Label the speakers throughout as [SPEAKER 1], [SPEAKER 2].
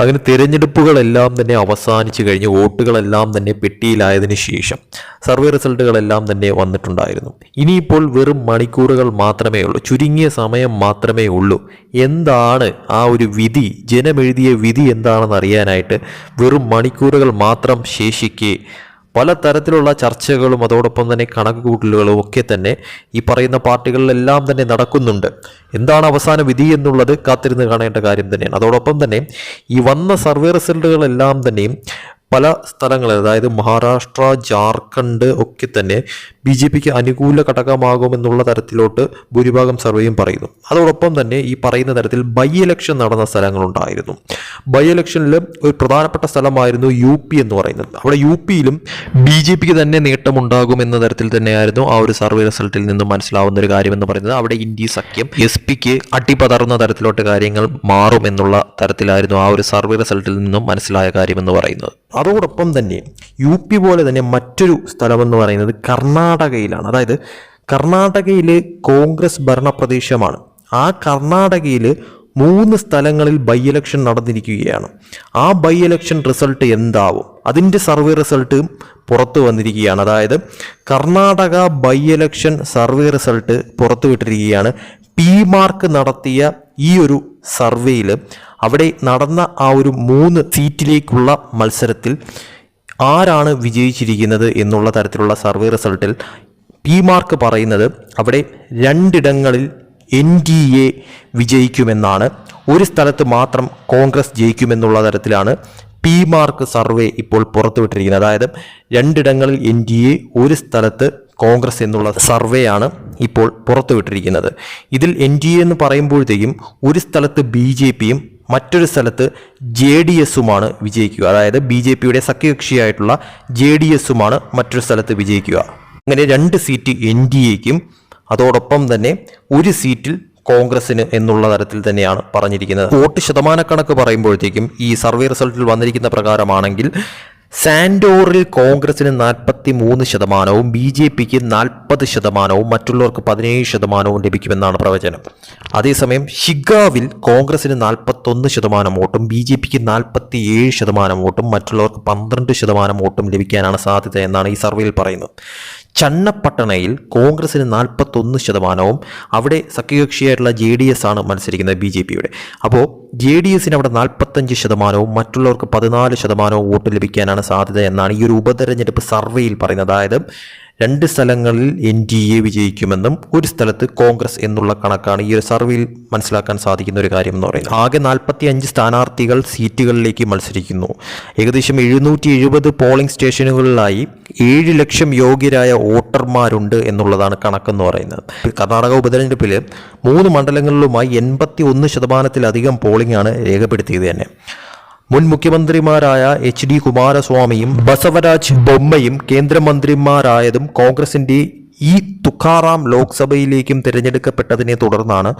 [SPEAKER 1] അങ്ങനെ തിരഞ്ഞെടുപ്പുകളെല്ലാം തന്നെ അവസാനിച്ചു കഴിഞ്ഞ് വോട്ടുകളെല്ലാം തന്നെ പെട്ടിയിലായതിനു ശേഷം സർവേ റിസൾട്ടുകളെല്ലാം തന്നെ വന്നിട്ടുണ്ടായിരുന്നു. ഇനിയിപ്പോൾ വെറും മണിക്കൂറുകൾ മാത്രമേ ഉള്ളൂ ചുരുങ്ങിയ സമയം മാത്രമേ ഉള്ളൂ. എന്താണ് ആ ഒരു വിധി? ജനമെഴുതിയ വിധി എന്താണെന്ന് അറിയാനായിട്ട് വെറും മണിക്കൂറുകൾ മാത്രം ശേഷിക്കെ പല തരത്തിലുള്ള ചർച്ചകളും അതോടൊപ്പം തന്നെ കണക്കുകൂട്ടലുകളും ഒക്കെ തന്നെ ഈ പറയുന്ന പാർട്ടികളിലെല്ലാം തന്നെ നടക്കുന്നുണ്ട്. എന്താണ് അവസാന വിധി എന്നുള്ളത് കാത്തിരുന്ന് കാണേണ്ട കാര്യം തന്നെയാണ്. അതോടൊപ്പം തന്നെ ഈ വന്ന സർവേ റിസൾട്ടുകളെല്ലാം തന്നെയും പല സ്ഥലങ്ങളിൽ അതായത് മഹാരാഷ്ട്ര ജാർഖണ്ഡ് ഒക്കെ തന്നെ ബി ജെ പിക്ക് അനുകൂല ഘടകമാകുമെന്നുള്ള തരത്തിലോട്ട് ഭൂരിഭാഗം സർവേയും പറയുന്നു. അതോടൊപ്പം തന്നെ ഈ പറയുന്ന തരത്തിൽ ബൈ ഇലക്ഷൻ നടന്ന സ്ഥലങ്ങളുണ്ടായിരുന്നു. ബൈ ഇലക്ഷനിൽ ഒരു പ്രധാനപ്പെട്ട സ്ഥലമായിരുന്നു യു പി എന്ന് പറയുന്നത്. അവിടെ യു പിയിലും ബി ജെ പിക്ക് തന്നെ നേട്ടമുണ്ടാകും എന്ന തരത്തിൽ തന്നെയായിരുന്നു ആ ഒരു സർവേ റിസൾട്ടിൽ നിന്ന് മനസ്സിലാവുന്ന ഒരു കാര്യം എന്ന് പറയുന്നത്. അവിടെ ഇന്ത്യ സഖ്യം എസ് പിക്ക് അട്ടിപ്പതറുന്ന തരത്തിലോട്ട് കാര്യങ്ങൾ മാറും എന്നുള്ള തരത്തിലായിരുന്നു ആ ഒരു സർവേ റിസൾട്ടിൽ നിന്നും മനസ്സിലായ കാര്യമെന്ന് പറയുന്നത്. അതോടൊപ്പം തന്നെ യു പി പോലെ തന്നെ മറ്റൊരു സ്ഥലമെന്ന് പറയുന്നത് കർണാടകയിലാണ്. അതായത് കർണാടകയിലെ കോൺഗ്രസ് ഭരണപ്രദേശമാണ് ആ കർണാടകയിൽ മൂന്ന് സ്ഥലങ്ങളിൽ ബൈ ഇലക്ഷൻ നടന്നിരിക്കുകയാണ്. ആ ബൈ ഇലക്ഷൻ റിസൾട്ട് എന്താവും? അതിന്റെ സർവേ റിസൾട്ട് പുറത്തു വന്നിരിക്കുകയാണ്. അതായത് Karnataka by election survey result പുറത്തുവിട്ടിരിക്കുകയാണ് P mark നടത്തിയ ഈ ഒരു സർവേയിൽ അവിടെ നടന്ന ആ ഒരു മൂന്ന് സീറ്റിലേക്കുള്ള മത്സരത്തിൽ ആരാണ് വിജയിച്ചിരിക്കുന്നത് എന്നുള്ള തരത്തിലുള്ള സർവേ റിസൾട്ടിൽ പി മാർക്ക് പറയുന്നത് അവിടെ രണ്ടിടങ്ങളിൽ എൻ ഡി എ വിജയിക്കുമെന്നാണ്. ഒരു സ്ഥലത്ത് മാത്രം കോൺഗ്രസ് ജയിക്കുമെന്നുള്ള തരത്തിലാണ് പി മാർക്ക് സർവേ ഇപ്പോൾ പുറത്തുവിട്ടിരിക്കുന്നത്. അതായത് രണ്ടിടങ്ങളിൽ എൻ ഡി എ ഒരു സ്ഥലത്ത് കോൺഗ്രസ് എന്നുള്ള സർവേ ആണ് ഇപ്പോൾ പുറത്തുവിട്ടിരിക്കുന്നത്. ഇതിൽ എൻ ഡി എ എന്ന് പറയുമ്പോഴത്തേക്കും ഒരു സ്ഥലത്ത് ബി ജെ പിയും മറ്റൊരു സ്ഥലത്ത് ജെ ഡി എസുമാണ് വിജയിക്കുക. അതായത് ബി ജെ പിയുടെ സഖ്യകക്ഷിയായിട്ടുള്ള ജെ ഡി എസുമാണ് മറ്റൊരു സ്ഥലത്ത് വിജയിക്കുക. അങ്ങനെ രണ്ട് സീറ്റ് എൻ ഡി എക്കും അതോടൊപ്പം തന്നെ ഒരു സീറ്റിൽ കോൺഗ്രസിന് എന്നുള്ള തരത്തിൽ തന്നെയാണ് പറഞ്ഞിരിക്കുന്നത്. വോട്ട് ശതമാനക്കണക്ക് പറയുമ്പോഴത്തേക്കും ഈ സർവേ റിസൾട്ടിൽ വന്നിരിക്കുന്ന പ്രകാരമാണെങ്കിൽ സാൻഡോറിൽ കോൺഗ്രസിന് നാൽപ്പത്തി മൂന്ന് ശതമാനവും ബി ജെ പിക്ക് നാൽപ്പത് ശതമാനവും മറ്റുള്ളവർക്ക് പതിനേഴ് ശതമാനവും ലഭിക്കുമെന്നാണ് പ്രവചനം. അതേസമയം ഷിഗാവിൽ കോൺഗ്രസിന് നാൽപ്പത്തൊന്ന് ശതമാനം വോട്ടും ബി ജെ പിക്ക് നാൽപ്പത്തി ഏഴ് ശതമാനം വോട്ടും മറ്റുള്ളവർക്ക് പന്ത്രണ്ട് ശതമാനം വോട്ടും ലഭിക്കാനാണ് സാധ്യത എന്നാണ് ഈ സർവേയിൽ പറയുന്നത്. ചന്നപ്പട്ടണയിൽ കോൺഗ്രസിന് നാൽപ്പത്തൊന്ന് ശതമാനവും അവിടെ സഖ്യകക്ഷിയായിട്ടുള്ള ജെ ഡി എസ് ആണ് മത്സരിക്കുന്നത് ബി ജെ പിയുടെ. അപ്പോൾ ജെ ഡി എസിന് അവിടെ നാൽപ്പത്തഞ്ച് ശതമാനവും മറ്റുള്ളവർക്ക് പതിനാല് ശതമാനവും വോട്ട് ലഭിക്കാനാണ് സാധ്യത എന്നാണ് ഈ ഒരു ഉപതെരഞ്ഞെടുപ്പ് സർവേയിൽ പറയുന്നത്. അതായത് രണ്ട് സ്ഥലങ്ങളിൽ എൻ ഡി എ വിജയിക്കുമെന്നും ഒരു സ്ഥലത്ത് കോൺഗ്രസ് എന്നുള്ള കണക്കാണ് ഈ ഒരു സർവേയിൽ മനസ്സിലാക്കാൻ സാധിക്കുന്ന ഒരു കാര്യം എന്ന് പറയുന്നത്. ആകെ നാൽപ്പത്തി അഞ്ച് സ്ഥാനാർത്ഥികൾ സീറ്റുകളിലേക്ക് മത്സരിക്കുന്നു. ഏകദേശം എഴുന്നൂറ്റി എഴുപത് പോളിംഗ് സ്റ്റേഷനുകളിലായി ഏഴ് ലക്ഷം യോഗ്യരായ വോട്ടർമാരുണ്ട് എന്നുള്ളതാണ് കണക്കെന്ന് പറയുന്നത്. കർണാടക ഉപതെരഞ്ഞെടുപ്പിൽ മൂന്ന് മണ്ഡലങ്ങളിലുമായി എൺപത്തി ഒന്ന് ശതമാനത്തിലധികം പോളിംഗ് ആണ് രേഖപ്പെടുത്തിയത് തന്നെ. മുൻ മുഖ്യമന്ത്രിമാരായ എച്ച് ഡി കുമാരസ്വാമിയും ബസവരാജ് ബൊമ്മയും കേന്ദ്രമന്ത്രിമാരായതും കോൺഗ്രസിന്റെ ഈ തുക്കാറാം ലോക്സഭയിലേക്കും തിരഞ്ഞെടുക്കപ്പെട്ടതിനെ തുടർന്നാണ്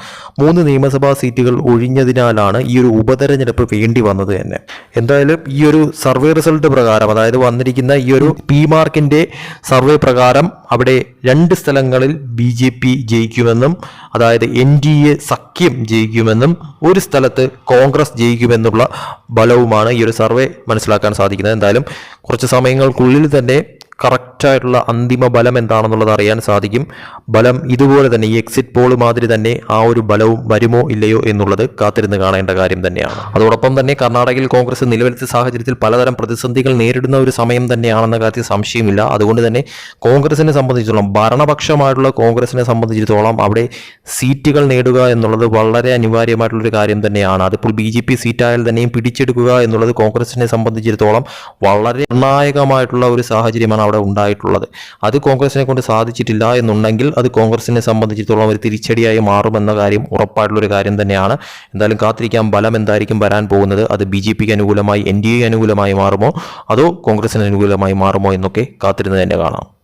[SPEAKER 1] മൂന്ന് നിയമസഭാ സീറ്റുകൾ ഒഴിഞ്ഞതിനാലാണ് ഈ ഒരു ഉപതെരഞ്ഞെടുപ്പ് വേണ്ടി വന്നത് തന്നെ എന്തായാലും ഈ ഒരു സർവേ റിസൾട്ട് പ്രകാരം അതായത് വന്നിരിക്കുന്ന ഈ ഒരു പി മാർക്കിന്റെ സർവേ പ്രകാരം അവിടെ രണ്ട് സ്ഥലങ്ങളിൽ ബി ജെ പി ജയിക്കുമെന്നും അതായത് എൻ ഡി എ സഖ്യം ജയിക്കുമെന്നും ഒരു സ്ഥലത്ത് കോൺഗ്രസ് ജയിക്കുമെന്നുള്ള ബലവുമാണ് ഈ ഒരു സർവേ മനസ്സിലാക്കാൻ സാധിക്കുന്നത്. എന്തായാലും കുറച്ച് സമയങ്ങൾക്കുള്ളിൽ തന്നെ കറക്റ്റായിട്ടുള്ള അന്തിമ ബലം എന്താണെന്നുള്ളത് അറിയാൻ സാധിക്കും. ബലം ഇതുപോലെ തന്നെ ഈ എക്സിറ്റ് പോൾ മാതിരി തന്നെ ആ ഒരു ബലവും വരുമോ ഇല്ലയോ എന്നുള്ളത് കാത്തിരുന്ന് കാണേണ്ട കാര്യം തന്നെയാണ്. അതോടൊപ്പം തന്നെ കർണാടകയിൽ കോൺഗ്രസ് നിലവിലത്തെ സാഹചര്യത്തിൽ പലതരം പ്രതിസന്ധികൾ നേരിടുന്ന ഒരു സമയം തന്നെയാണെന്ന കാര്യത്തിൽ സംശയമില്ല. അതുകൊണ്ട് തന്നെ കോൺഗ്രസിനെ സംബന്ധിച്ചിടത്തോളം ഭരണപക്ഷമായിട്ടുള്ള കോൺഗ്രസിനെ സംബന്ധിച്ചിടത്തോളം അവിടെ സീറ്റുകൾ നേടുക എന്നുള്ളത് വളരെ അനിവാര്യമായിട്ടുള്ളൊരു കാര്യം തന്നെയാണ്. അതിപ്പോൾ ബി ജെ പി സീറ്റായാൽ തന്നെയും പിടിച്ചെടുക്കുക എന്നുള്ളത് കോൺഗ്രസിനെ സംബന്ധിച്ചിടത്തോളം വളരെ നിർണായകമായിട്ടുള്ള ഒരു സാഹചര്യമാണ് അവിടെ ഉണ്ടായിട്ടുള്ളത് അത് കോൺഗ്രസിനെ കൊണ്ട് സാധിച്ചിട്ടില്ല എന്നുണ്ടെങ്കിൽ അത് കോൺഗ്രസിനെ സംബന്ധിച്ചിടത്തോളം ഒരു തിരിച്ചടിയായി മാറുമെന്ന കാര്യം ഉറപ്പായിട്ടുള്ളൊരു കാര്യം തന്നെയാണ്. എന്തായാലും കാത്തിരിക്കാൻ ബലം എന്തായിരിക്കും വരാൻ പോകുന്നത്? അത് ബി ജെ പിക്ക് അനുകൂലമായി എൻ ഡി എ അനുകൂലമായി മാറുമോ? അതോ കോൺഗ്രസിന് അനുകൂലമായി മാറുമോ എന്നൊക്കെ കാത്തിരുന്ന് തന്നെ കാണാം.